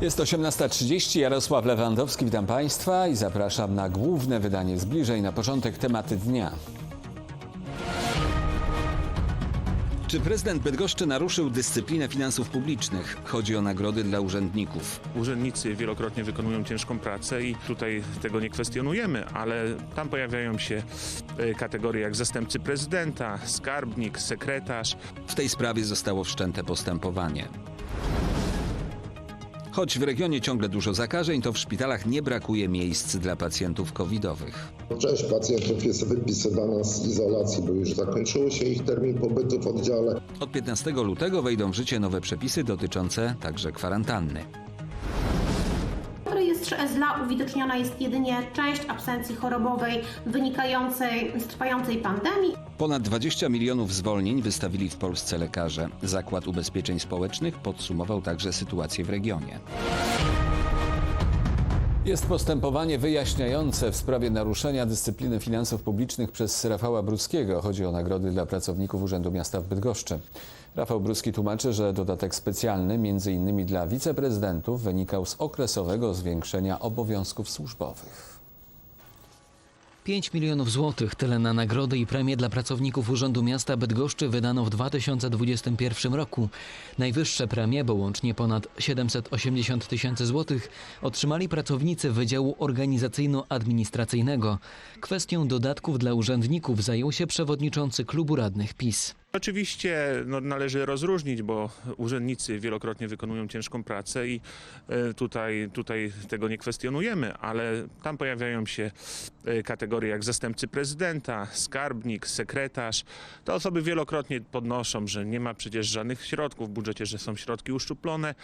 Jest 18.30, Jarosław Lewandowski, witam Państwa i zapraszam na główne wydanie zbliżeń. Na początek tematy dnia. Czy prezydent Bydgoszczy naruszył dyscyplinę finansów publicznych? Chodzi o nagrody dla urzędników. Urzędnicy wielokrotnie wykonują ciężką pracę i tutaj tego nie kwestionujemy, ale tam pojawiają się e, kategorie jak zastępcy prezydenta, skarbnik, sekretarz. W tej sprawie zostało wszczęte postępowanie. Choć w regionie ciągle dużo zakażeń, to w szpitalach nie brakuje miejsc dla pacjentów covidowych. Część pacjentów jest wypisywana z izolacji, bo już zakończył się ich termin pobytu w oddziale. Od 15 lutego wejdą w życie nowe przepisy dotyczące także kwarantanny. W rejestrze EZLA uwidoczniona jest jedynie część absencji chorobowej wynikającej z trwającej pandemii. Ponad 20 milionów zwolnień wystawili w Polsce lekarze. Zakład Ubezpieczeń Społecznych podsumował także sytuację w regionie. Jest postępowanie wyjaśniające w sprawie naruszenia dyscypliny finansów publicznych przez Rafała Bruskiego. Chodzi o nagrody dla pracowników Urzędu Miasta w Bydgoszczy. Rafał Bruski tłumaczy, że dodatek specjalny, między innymi dla wiceprezydentów, wynikał z okresowego zwiększenia obowiązków służbowych. 5 milionów złotych tyle na nagrody i premie dla pracowników Urzędu Miasta Bydgoszczy wydano w 2021 roku. Najwyższe premie, bo łącznie ponad 780 tysięcy złotych, otrzymali pracownicy Wydziału Organizacyjno-Administracyjnego. Kwestią dodatków dla urzędników zajął się przewodniczący klubu radnych PiS. Oczywiście no, należy rozróżnić, bo urzędnicy wielokrotnie wykonują ciężką pracę i e, tutaj, tutaj tego nie kwestionujemy, ale tam pojawiają się kategorie jak zastępcy prezydenta, skarbnik, sekretarz. Te osoby wielokrotnie podnoszą, że nie ma przecież żadnych środków w budżecie, że są środki uszczuplone,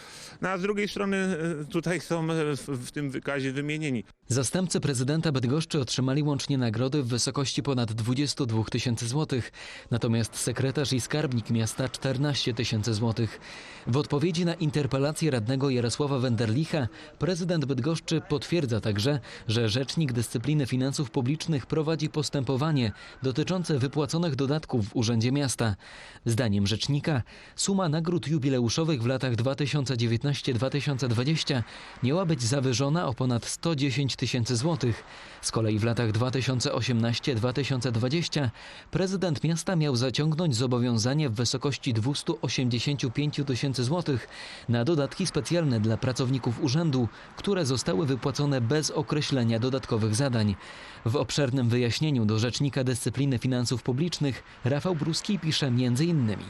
no, a z drugiej strony e, tutaj są e, w, tym wykazie wymienieni. Zastępcy prezydenta Bydgoszczy otrzymali łącznie nagrody w wysokości ponad 22 tysięcy złotych, natomiast sekretarz i skarbnik miasta 14 tysięcy złotych. W odpowiedzi na interpelację radnego Jarosława Wenderlicha prezydent Bydgoszczy potwierdza także, że Rzecznik Dyscypliny Finansów Publicznych prowadzi postępowanie dotyczące wypłaconych dodatków w Urzędzie Miasta. Zdaniem rzecznika suma nagród jubileuszowych w latach 2019-2020 miała być zawyżona o ponad 110 tysięcy złotych. Z kolei w latach 2018-2020 prezydent miasta miał zaciągnąć zobowiązanie w wysokości 285 tysięcy złotych na dodatki specjalne dla pracowników urzędu, które zostały wypłacone bez określenia dodatkowych zadań. W obszernym wyjaśnieniu do Rzecznika Dyscypliny Finansów Publicznych Rafał Bruski pisze innymi.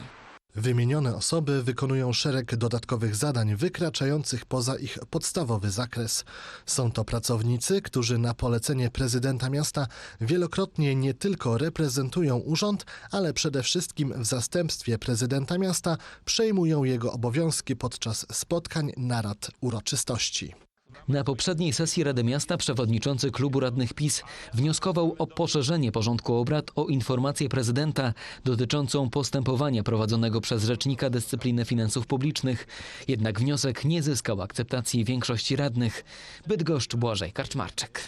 Wymienione osoby wykonują szereg dodatkowych zadań wykraczających poza ich podstawowy zakres. Są to pracownicy, którzy na polecenie prezydenta miasta wielokrotnie nie tylko reprezentują urząd, ale przede wszystkim w zastępstwie prezydenta miasta przejmują jego obowiązki podczas spotkań, narad, uroczystości. Na poprzedniej sesji Rady Miasta przewodniczący klubu radnych PiS wnioskował o poszerzenie porządku obrad o informację prezydenta dotyczącą postępowania prowadzonego przez Rzecznika Dyscypliny Finansów Publicznych. Jednak wniosek nie zyskał akceptacji większości radnych. Bydgoszcz Błażej Karczmarczyk.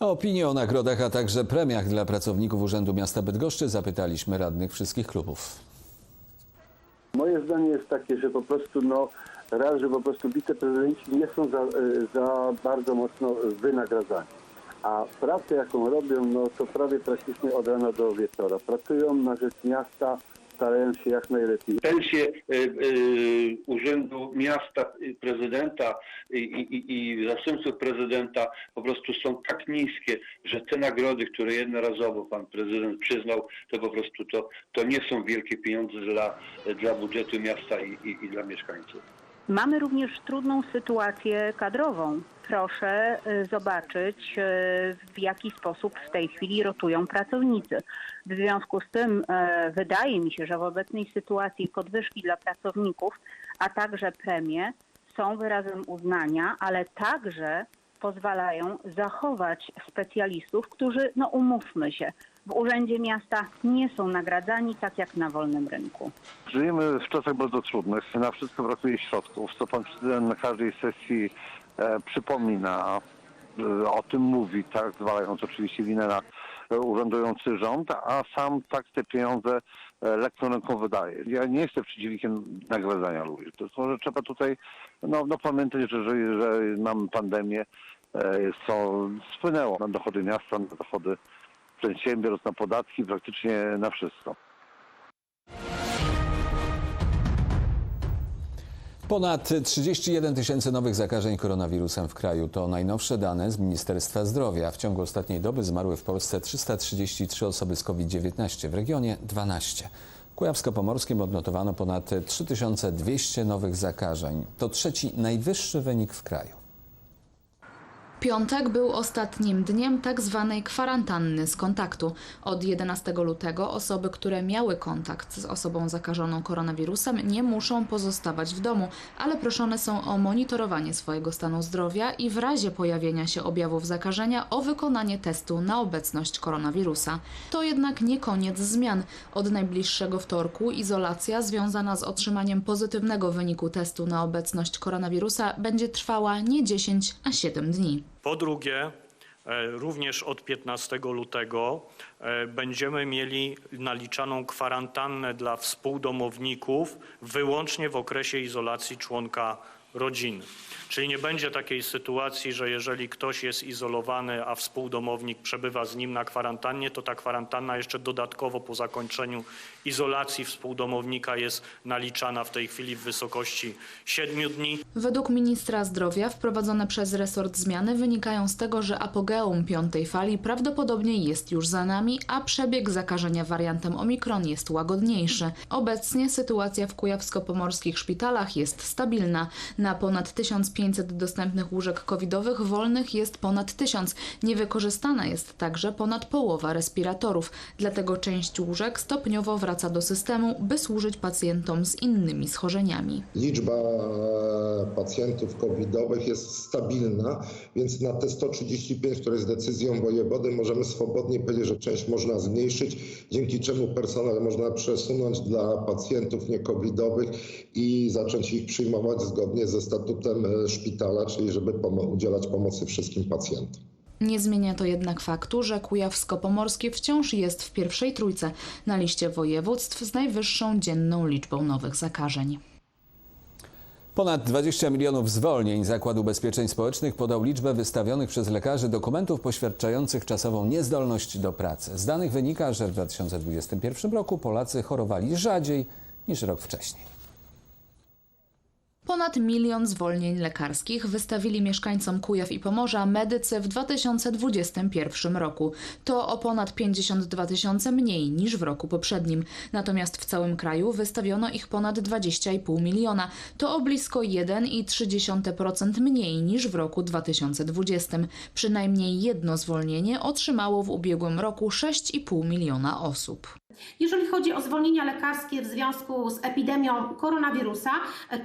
O opinię o nagrodach, a także premiach dla pracowników Urzędu Miasta Bydgoszczy zapytaliśmy radnych wszystkich klubów. Moje zdanie jest takie, że po prostu no raz, że po prostu wiceprezydenci nie są za, y, za bardzo mocno wynagradzani. A pracę jaką robią, no to prawie praktycznie od rana do wieczora. Pracują na rzecz miasta, starają się jak najlepiej. pensje y, y, Urzędu Miasta, prezydenta i, i, i zastępców prezydenta po prostu są tak niskie, że te nagrody, które jednorazowo pan prezydent przyznał, to po prostu to, to nie są wielkie pieniądze dla, dla budżetu miasta i, i, i dla mieszkańców. Mamy również trudną sytuację kadrową. Proszę y, zobaczyć, y, w jaki sposób w tej chwili rotują pracownicy. W związku z tym y, wydaje mi się, że w obecnej sytuacji podwyżki dla pracowników, a także premie są wyrazem uznania, ale także pozwalają zachować specjalistów, którzy, no umówmy się, w Urzędzie Miasta nie są nagradzani tak jak na wolnym rynku. Żyjemy w czasach bardzo trudnych. Na wszystko brakuje środków, co pan prezydent na każdej sesji e, przypomina, e, o tym mówi, tak, zwalając oczywiście winę na e, urzędujący rząd, a sam tak te pieniądze e, lekką ręką wydaje. Ja nie jestem przeciwnikiem nagradzania ludzi, tylko że trzeba tutaj no, no pamiętać, że, że, że mamy pandemię, e, co wpłynęło na dochody miasta, na dochody przedsiębiorstw, na podatki, praktycznie na wszystko. Ponad 31 tysięcy nowych zakażeń koronawirusem w kraju to najnowsze dane z Ministerstwa Zdrowia. W ciągu ostatniej doby zmarły w Polsce 333 osoby z COVID-19, w regionie 12. W Kujawsko-Pomorskim odnotowano ponad 3200 nowych zakażeń. To trzeci najwyższy wynik w kraju. Piątek był ostatnim dniem tak zwanej kwarantanny z kontaktu. Od 11 lutego osoby, które miały kontakt z osobą zakażoną koronawirusem, nie muszą pozostawać w domu, ale proszone są o monitorowanie swojego stanu zdrowia i w razie pojawienia się objawów zakażenia o wykonanie testu na obecność koronawirusa. To jednak nie koniec zmian. Od najbliższego wtorku izolacja związana z otrzymaniem pozytywnego wyniku testu na obecność koronawirusa będzie trwała nie 10, a 7 dni. Po drugie, e, również od 15 lutego e, będziemy mieli naliczaną kwarantannę dla współdomowników wyłącznie w okresie izolacji członka rodziny. Czyli nie będzie takiej sytuacji, że jeżeli ktoś jest izolowany, a współdomownik przebywa z nim na kwarantannie, to ta kwarantanna jeszcze dodatkowo po zakończeniu izolacji współdomownika jest naliczana w tej chwili w wysokości 7 dni. Według ministra zdrowia wprowadzone przez resort zmiany wynikają z tego, że apogeum piątej fali prawdopodobnie jest już za nami, a przebieg zakażenia wariantem Omikron jest łagodniejszy. Obecnie sytuacja w kujawsko-pomorskich szpitalach jest stabilna. Na ponad 1500 dostępnych łóżek covidowych wolnych jest ponad 1000. Niewykorzystana jest także ponad połowa respiratorów, dlatego część łóżek stopniowo wraca do systemu, by służyć pacjentom z innymi schorzeniami. Liczba e, pacjentów covidowych jest stabilna, więc na te 135, które jest decyzją wojewody, możemy swobodnie powiedzieć, że część można zmniejszyć, dzięki czemu personel można przesunąć dla pacjentów niecovidowych i zacząć ich przyjmować zgodnie ze statutem e, szpitala, czyli żeby udzielać pomocy wszystkim pacjentom. Nie zmienia to jednak faktu, że Kujawsko-Pomorskie wciąż jest w pierwszej trójce na liście województw z najwyższą dzienną liczbą nowych zakażeń. Ponad 20 milionów zwolnień Zakład Ubezpieczeń Społecznych podał liczbę wystawionych przez lekarzy dokumentów poświadczających czasową niezdolność do pracy. Z danych wynika, że w 2021 roku Polacy chorowali rzadziej niż rok wcześniej. Ponad milion zwolnień lekarskich wystawili mieszkańcom Kujaw i Pomorza medycy w 2021 roku. To o ponad 52 tysiące mniej niż w roku poprzednim. Natomiast w całym kraju wystawiono ich ponad 20,5 miliona. To o blisko 1,3% mniej niż w roku 2020. Przynajmniej jedno zwolnienie otrzymało w ubiegłym roku 6,5 miliona osób. Jeżeli chodzi o zwolnienia lekarskie w związku z epidemią koronawirusa,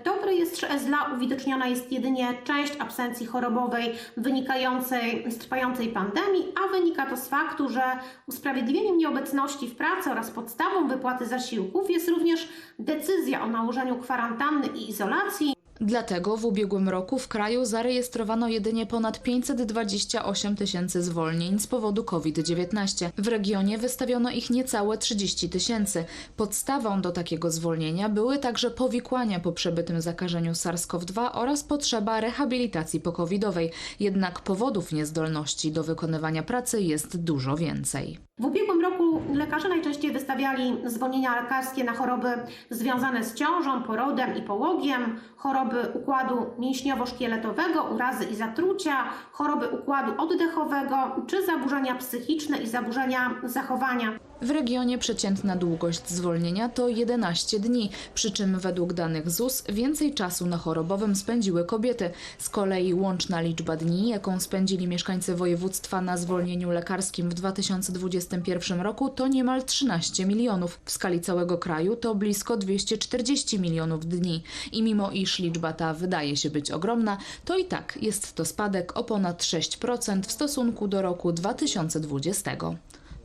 to w rejestrze SLA uwidoczniona jest jedynie część absencji chorobowej wynikającej z trwającej pandemii, a wynika to z faktu, że usprawiedliwieniem nieobecności w pracy oraz podstawą wypłaty zasiłków jest również decyzja o nałożeniu kwarantanny i izolacji. Dlatego w ubiegłym roku w kraju zarejestrowano jedynie ponad 528 tysięcy zwolnień z powodu COVID-19. W regionie wystawiono ich niecałe 30 tysięcy. Podstawą do takiego zwolnienia były także powikłania po przebytym zakażeniu SARS-CoV-2 oraz potrzeba rehabilitacji pokowidowej. Jednak powodów niezdolności do wykonywania pracy jest dużo więcej. W ubiegłym roku lekarze najczęściej wystawiali zwolnienia lekarskie na choroby związane z ciążą, porodem i połogiem, choroby układu mięśniowo-szkieletowego, urazy i zatrucia, choroby układu oddechowego czy zaburzenia psychiczne i zaburzenia zachowania. W regionie przeciętna długość zwolnienia to 11 dni, przy czym według danych ZUS więcej czasu na chorobowym spędziły kobiety. Z kolei łączna liczba dni, jaką spędzili mieszkańcy województwa na zwolnieniu lekarskim w 2021 roku to niemal 13 milionów. W skali całego kraju to blisko 240 milionów dni. I mimo iż liczba ta wydaje się być ogromna, to i tak jest to spadek o ponad 6% w stosunku do roku 2020.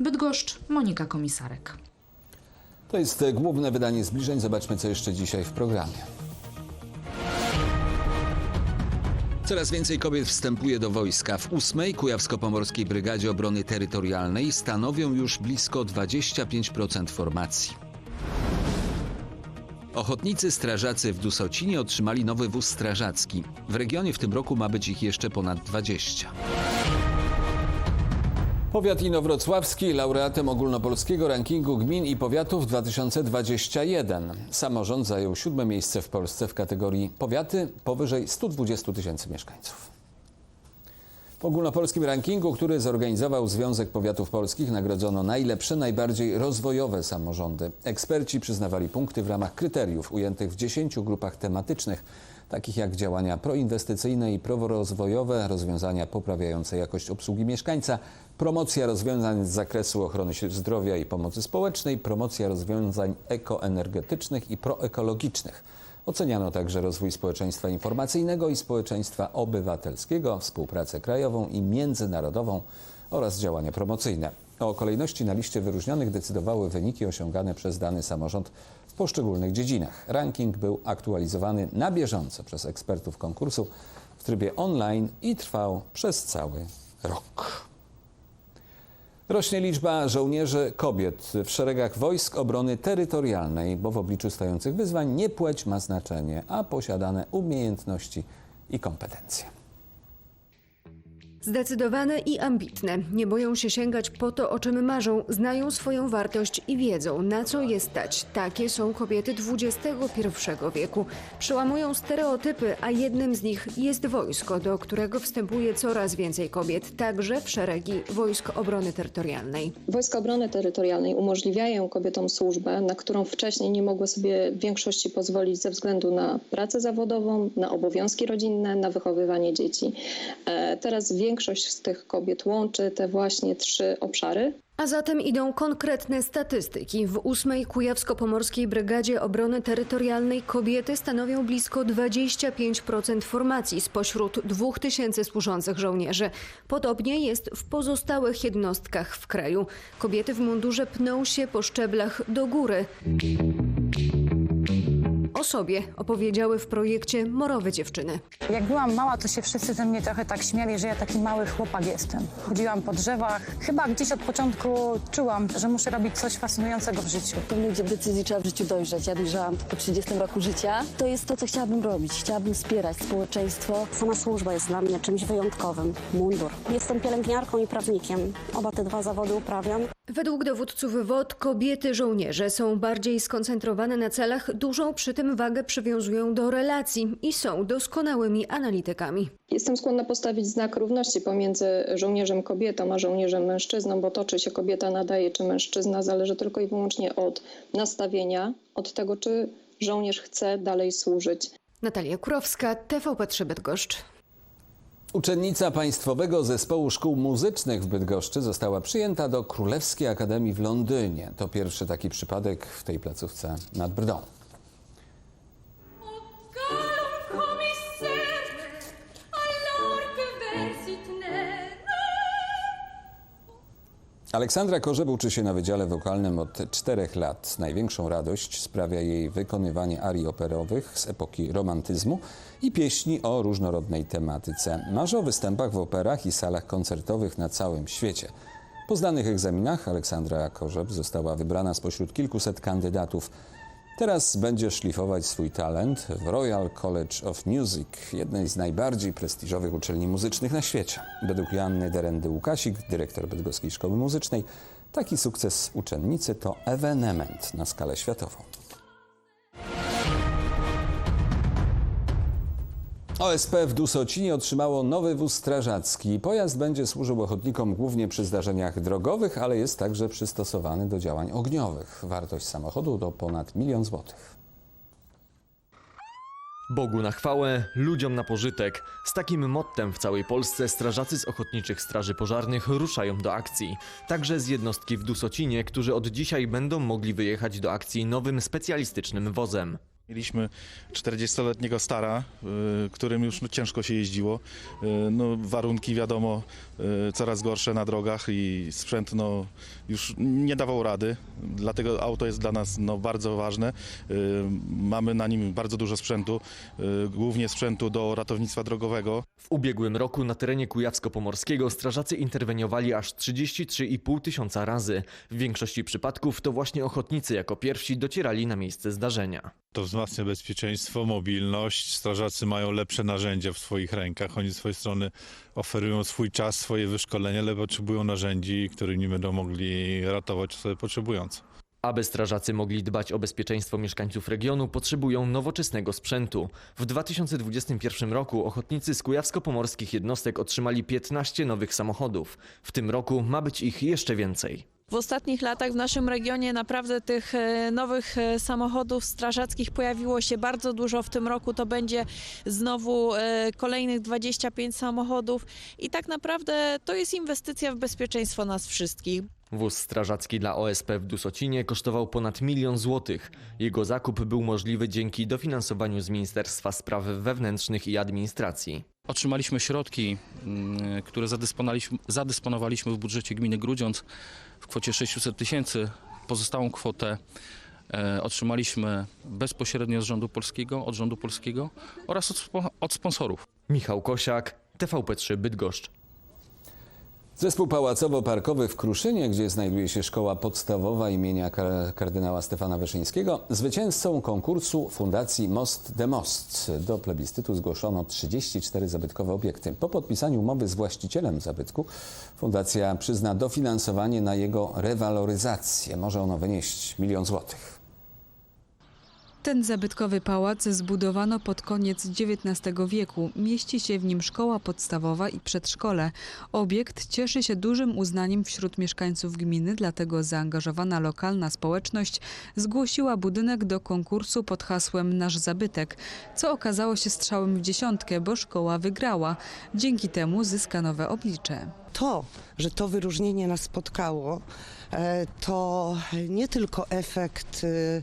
Bydgoszcz, Monika Komisarek. To jest główne wydanie zbliżeń. Zobaczmy, co jeszcze dzisiaj w programie. Coraz więcej kobiet wstępuje do wojska. W 8 Kujawsko-Pomorskiej Brygadzie Obrony Terytorialnej stanowią już blisko 25% formacji. Ochotnicy strażacy w Dusocinie otrzymali nowy wóz strażacki. W regionie w tym roku ma być ich jeszcze ponad 20. Powiat inowrocławski laureatem ogólnopolskiego rankingu gmin i powiatów 2021. Samorząd zajął siódme miejsce w Polsce w kategorii powiaty powyżej 120 tysięcy mieszkańców. W ogólnopolskim rankingu, który zorganizował Związek Powiatów Polskich, nagrodzono najlepsze, najbardziej rozwojowe samorządy. Eksperci przyznawali punkty w ramach kryteriów ujętych w 10 grupach tematycznych, takich jak działania proinwestycyjne i prorozwojowe, rozwiązania poprawiające jakość obsługi mieszkańca, promocja rozwiązań z zakresu ochrony zdrowia i pomocy społecznej, promocja rozwiązań ekoenergetycznych i proekologicznych. Oceniano także rozwój społeczeństwa informacyjnego i społeczeństwa obywatelskiego, współpracę krajową i międzynarodową oraz działania promocyjne. O kolejności na liście wyróżnionych decydowały wyniki osiągane przez dany samorząd poszczególnych dziedzinach. Ranking był aktualizowany na bieżąco przez ekspertów konkursu w trybie online i trwał przez cały rok. Rośnie liczba żołnierzy kobiet w szeregach wojsk obrony terytorialnej, bo w obliczu stojących wyzwań nie płeć ma znaczenie, a posiadane umiejętności i kompetencje. Zdecydowane i ambitne. Nie boją się sięgać po to, o czym marzą, znają swoją wartość i wiedzą, na co je stać. Takie są kobiety XXI wieku. Przełamują stereotypy, a jednym z nich jest wojsko, do którego wstępuje coraz więcej kobiet, także w szeregi Wojsk Obrony Terytorialnej. Wojska Obrony Terytorialnej umożliwiają kobietom służbę, na którą wcześniej nie mogły sobie w większości pozwolić ze względu na pracę zawodową, na obowiązki rodzinne, na wychowywanie dzieci. E, Teraz większość z tych kobiet łączy te właśnie trzy obszary. A zatem idą konkretne statystyki. W 8 Kujawsko-Pomorskiej Brygadzie Obrony Terytorialnej kobiety stanowią blisko 25% formacji spośród 2000 służących żołnierzy. Podobnie jest w pozostałych jednostkach w kraju. Kobiety w mundurze pną się po szczeblach do góry. O sobie opowiedziały w projekcie Morowe Dziewczyny. Jak byłam mała, to się wszyscy ze mnie trochę tak śmiali, że ja taki mały chłopak jestem. Chodziłam po drzewach. Chyba gdzieś od początku czułam, że muszę robić coś fascynującego w życiu. pewnych decyzji trzeba w życiu dojrzeć. Ja dojrzałam po 30 roku życia. To jest to, co chciałabym robić. Chciałabym wspierać społeczeństwo. Sama służba jest dla mnie czymś wyjątkowym. Mundur. Jestem pielęgniarką i prawnikiem. Oba te dwa zawody uprawiam. Według dowódców WOT kobiety żołnierze są bardziej skoncentrowane na celach, dużą przy tym wagę przywiązują do relacji i są doskonałymi analitykami. Jestem skłonna postawić znak równości pomiędzy żołnierzem kobietą a żołnierzem mężczyzną, bo to, czy się kobieta nadaje, czy mężczyzna, zależy tylko i wyłącznie od nastawienia, od tego, czy żołnierz chce dalej służyć. Natalia Kurowska, TVP3 Bydgoszcz. Uczennica Państwowego Zespołu Szkół Muzycznych w Bydgoszczy została przyjęta do Królewskiej Akademii w Londynie. To pierwszy taki przypadek w tej placówce nad Brdą. Aleksandra Korzeb uczy się na Wydziale Wokalnym od czterech lat. Największą radość sprawia jej wykonywanie arii operowych z epoki romantyzmu i pieśni o różnorodnej tematyce. Marzy o występach w operach i salach koncertowych na całym świecie. Po zdanych egzaminach Aleksandra Korzeb została wybrana spośród kilkuset kandydatów. Teraz będzie szlifować swój talent w Royal College of Music, jednej z najbardziej prestiżowych uczelni muzycznych na świecie. Według Joanny Derendy-Łukasik, dyrektor Bydgoskiej Szkoły Muzycznej, taki sukces uczennicy to ewenement na skalę światową. OSP w Dusocinie otrzymało nowy wóz strażacki. Pojazd będzie służył ochotnikom głównie przy zdarzeniach drogowych, ale jest także przystosowany do działań ogniowych. Wartość samochodu to ponad milion złotych. Bogu na chwałę, ludziom na pożytek. Z takim mottem w całej Polsce strażacy z ochotniczych straży pożarnych ruszają do akcji. Także z jednostki w Dusocinie, którzy od dzisiaj będą mogli wyjechać do akcji nowym specjalistycznym wozem. Mieliśmy 40-letniego stara, y, którym już no, ciężko się jeździło. Y, No, warunki wiadomo coraz gorsze na drogach i sprzęt no, już nie dawał rady. Dlatego auto jest dla nas no, bardzo ważne. Y, Mamy na nim bardzo dużo sprzętu, y, głównie sprzętu do ratownictwa drogowego. W ubiegłym roku na terenie Kujawsko-Pomorskiego strażacy interweniowali aż 33,5 tysiąca razy. W większości przypadków to właśnie ochotnicy jako pierwsi docierali na miejsce zdarzenia. To wzmacnia bezpieczeństwo, mobilność. Strażacy mają lepsze narzędzia w swoich rękach. Oni z swojej strony oferują swój czas, swoje wyszkolenie, ale potrzebują narzędzi, którymi będą mogli ratować osoby potrzebujące. Aby strażacy mogli dbać o bezpieczeństwo mieszkańców regionu, potrzebują nowoczesnego sprzętu. W 2021 roku ochotnicy z kujawsko-pomorskich jednostek otrzymali 15 nowych samochodów. W tym roku ma być ich jeszcze więcej. W ostatnich latach w naszym regionie naprawdę tych e, nowych e, samochodów strażackich pojawiło się bardzo dużo. W tym roku to będzie znowu e, kolejnych 25 samochodów i tak naprawdę to jest inwestycja w bezpieczeństwo nas wszystkich. Wóz strażacki dla OSP w Dusocinie kosztował ponad milion złotych. Jego zakup był możliwy dzięki dofinansowaniu z Ministerstwa Spraw Wewnętrznych i Administracji. Otrzymaliśmy środki, mm, które zadysponowaliśmy, zadysponowaliśmy w budżecie gminy Grudziądz w kwocie 600 tysięcy. Pozostałą kwotę e, otrzymaliśmy bezpośrednio z rządu polskiego, od rządu polskiego oraz od, od sponsorów. Michał Kosiak, TVP3 Bydgoszcz. Zespół Pałacowo-Parkowy w Kruszynie, gdzie znajduje się szkoła podstawowa imienia kar- kardynała Stefana Wyszyńskiego, zwycięzcą konkursu Fundacji Most de Most. Do plebiscytu zgłoszono 34 zabytkowe obiekty. Po podpisaniu umowy z właścicielem zabytku fundacja przyzna dofinansowanie na jego rewaloryzację. Może ono wynieść milion złotych. Ten zabytkowy pałac zbudowano pod koniec XIX wieku. Mieści się w nim szkoła podstawowa i przedszkole. Obiekt cieszy się dużym uznaniem wśród mieszkańców gminy, dlatego zaangażowana lokalna społeczność zgłosiła budynek do konkursu pod hasłem Nasz Zabytek, co okazało się strzałem w dziesiątkę, bo szkoła wygrała. Dzięki temu zyska nowe oblicze. To, że to wyróżnienie nas spotkało, e, to nie tylko efekt e,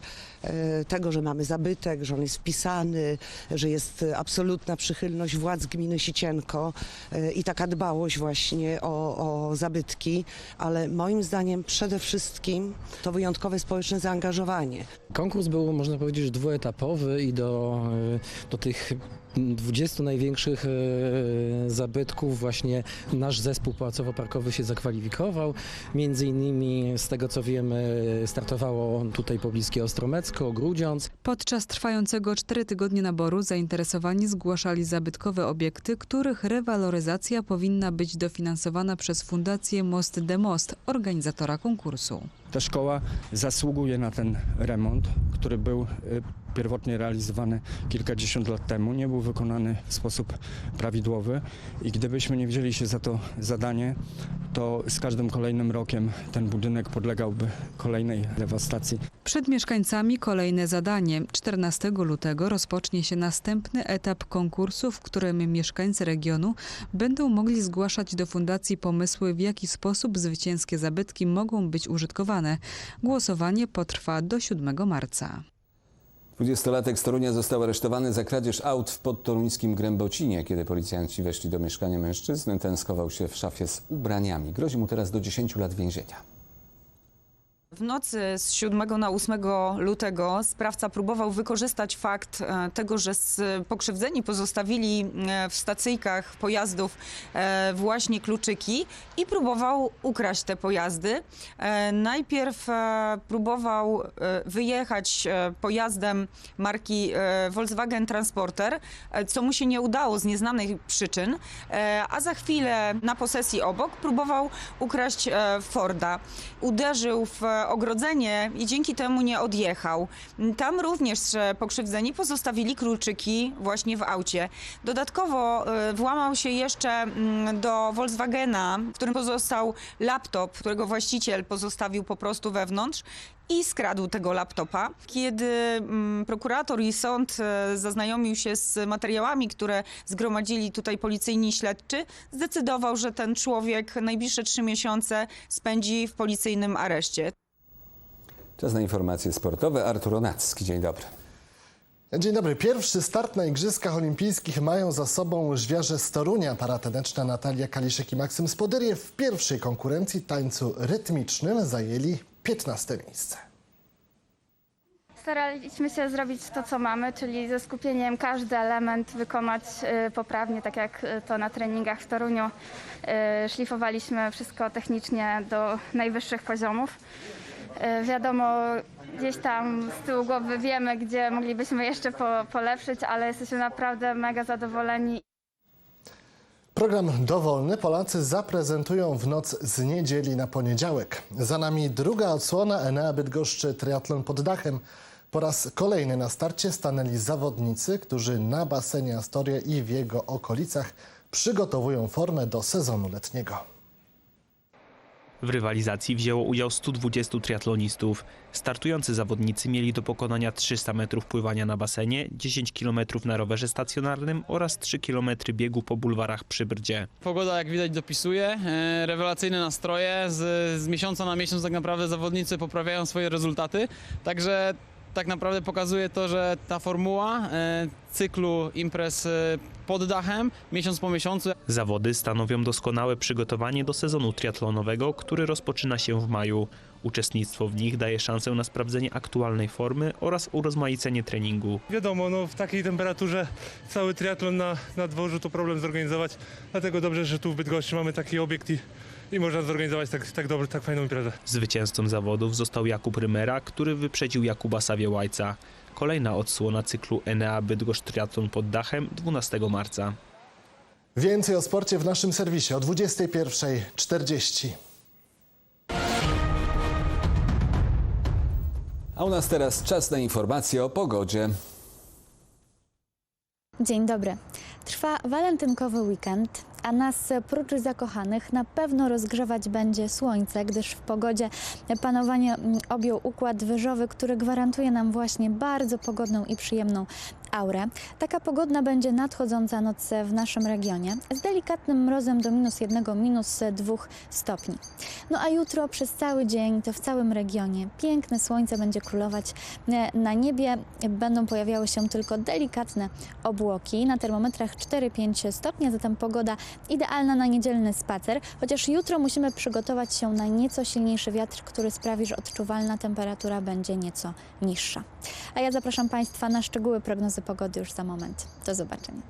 e, tego, że mamy zabytek, że on jest wpisany, że jest absolutna przychylność władz gminy Sicienko e, i taka dbałość właśnie o, o zabytki, ale moim zdaniem przede wszystkim to wyjątkowe społeczne zaangażowanie. Konkurs był, można powiedzieć, dwuetapowy i do, e, do tych 20 największych e, zabytków właśnie nasz zespół pałacowo-parkowy się zakwalifikował. Między innymi z tego co wiemy startowało tutaj pobliskie Ostromecko, Grudziądz. Podczas trwającego cztery tygodnie naboru zainteresowani zgłaszali zabytkowe obiekty, których rewaloryzacja powinna być dofinansowana przez Fundację Most de Most, organizatora konkursu. Ta szkoła zasługuje na ten remont, który był y, pierwotnie realizowany kilkadziesiąt lat temu. Nie był wykonany w sposób prawidłowy i gdybyśmy nie wzięli się za to zadanie, to z każdym kolejnym rokiem ten budynek podlegałby kolejnej dewastacji. Przed mieszkańcami kolejne zadanie. 14 lutego rozpocznie się następny etap konkursu, w którym mieszkańcy regionu będą mogli zgłaszać do fundacji pomysły, w jaki sposób zwycięskie zabytki mogą być użytkowane. Głosowanie potrwa do 7 marca. 20-latek z Torunia został aresztowany za kradzież aut w podtoruńskim Grębocinie. Kiedy policjanci weszli do mieszkania mężczyzny, ten schował się w szafie z ubraniami. Grozi mu teraz do 10 lat więzienia. W nocy z 7 na 8 lutego sprawca próbował wykorzystać fakt e, tego, że pokrzywdzeni pozostawili e, w stacyjkach pojazdów e, właśnie kluczyki i próbował ukraść te pojazdy. Najpierw próbował wyjechać pojazdem marki Volkswagen Transporter, co mu się nie udało z nieznanych przyczyn, a za chwilę na posesji obok próbował ukraść Forda. Uderzył w ogrodzenie i dzięki temu nie odjechał. Tam również pokrzywdzeni pozostawili kluczyki właśnie w aucie. Dodatkowo e, włamał się jeszcze mm, do Volkswagena, w którym pozostał laptop, którego właściciel pozostawił po prostu wewnątrz i skradł tego laptopa. Kiedy mm, prokurator i sąd e, zaznajomił się z materiałami, które zgromadzili tutaj policyjni śledczy, zdecydował, że ten człowiek najbliższe trzy miesiące spędzi w policyjnym areszcie. Czas na informacje sportowe. Artur Onacki, dzień dobry. Dzień dobry. Pierwszy start na Igrzyskach Olimpijskich mają za sobą łyżwiarze z Torunia. Parataneczna Natalia Kaliszek i Maksym Spodyriew w pierwszej konkurencji tańcu rytmicznym zajęli 15 miejsce. Staraliśmy się zrobić to, co mamy, czyli ze skupieniem każdy element wykonać y, poprawnie, tak jak to na treningach w Toruniu. Y, Szlifowaliśmy wszystko technicznie do najwyższych poziomów. Y, Wiadomo, gdzieś tam z tyłu głowy wiemy, gdzie moglibyśmy jeszcze po, polepszyć, ale jesteśmy naprawdę mega zadowoleni. Program dowolny Polacy zaprezentują w noc z niedzieli na poniedziałek. Za nami druga odsłona Enea Bydgoszczy Triatlon pod dachem. Po raz kolejny na starcie stanęli zawodnicy, którzy na basenie Astoria i w jego okolicach przygotowują formę do sezonu letniego. W rywalizacji wzięło udział 120 triatlonistów. Startujący zawodnicy mieli do pokonania 300 metrów pływania na basenie, 10 km na rowerze stacjonarnym oraz 3 km biegu po bulwarach przy Brdzie. Pogoda jak widać dopisuje, e, rewelacyjne nastroje, z, z miesiąca na miesiąc tak naprawdę zawodnicy poprawiają swoje rezultaty, także tak naprawdę pokazuje to, że ta formuła e, cyklu imprez e, pod dachem, miesiąc po miesiącu, Zawody stanowią doskonałe przygotowanie do sezonu triatlonowego, który rozpoczyna się w maju. Uczestnictwo w nich daje szansę na sprawdzenie aktualnej formy oraz urozmaicenie treningu. Wiadomo, no w takiej temperaturze cały triatlon na, na dworzu to problem zorganizować, dlatego dobrze, że tu w Bydgoszczy mamy taki obiekt i, i można zorganizować tak, tak dobrze, tak fajną imprezę. Zwycięzcą zawodów został Jakub Rymera, który wyprzedził Jakuba Saviełajca. Kolejna odsłona cyklu Enea Bydgoszcz Triatlon pod dachem 12 marca. Więcej o sporcie w naszym serwisie o 21.40. A u nas teraz czas na informacje o pogodzie. Dzień dobry. Trwa walentynkowy weekend, a nas prócz zakochanych na pewno rozgrzewać będzie słońce, gdyż w pogodzie panowanie mm, objął układ wyżowy, który gwarantuje nam właśnie bardzo pogodną i przyjemną aurę. Taka pogodna będzie nadchodząca noc w naszym regionie z delikatnym mrozem do minus jednego, minus dwóch stopni. No a jutro przez cały dzień to w całym regionie piękne słońce będzie królować e, na niebie. Będą pojawiały się tylko delikatne obłoki. Na termometrach 4-5 stopni, zatem pogoda idealna na niedzielny spacer. Chociaż jutro musimy przygotować się na nieco silniejszy wiatr, który sprawi, że odczuwalna temperatura będzie nieco niższa. A ja zapraszam Państwa na szczegóły prognozy pogody już za moment. Do zobaczenia.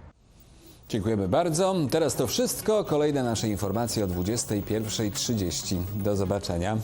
Dziękujemy bardzo. Teraz to wszystko. Kolejne nasze informacje o 21.30. Do zobaczenia.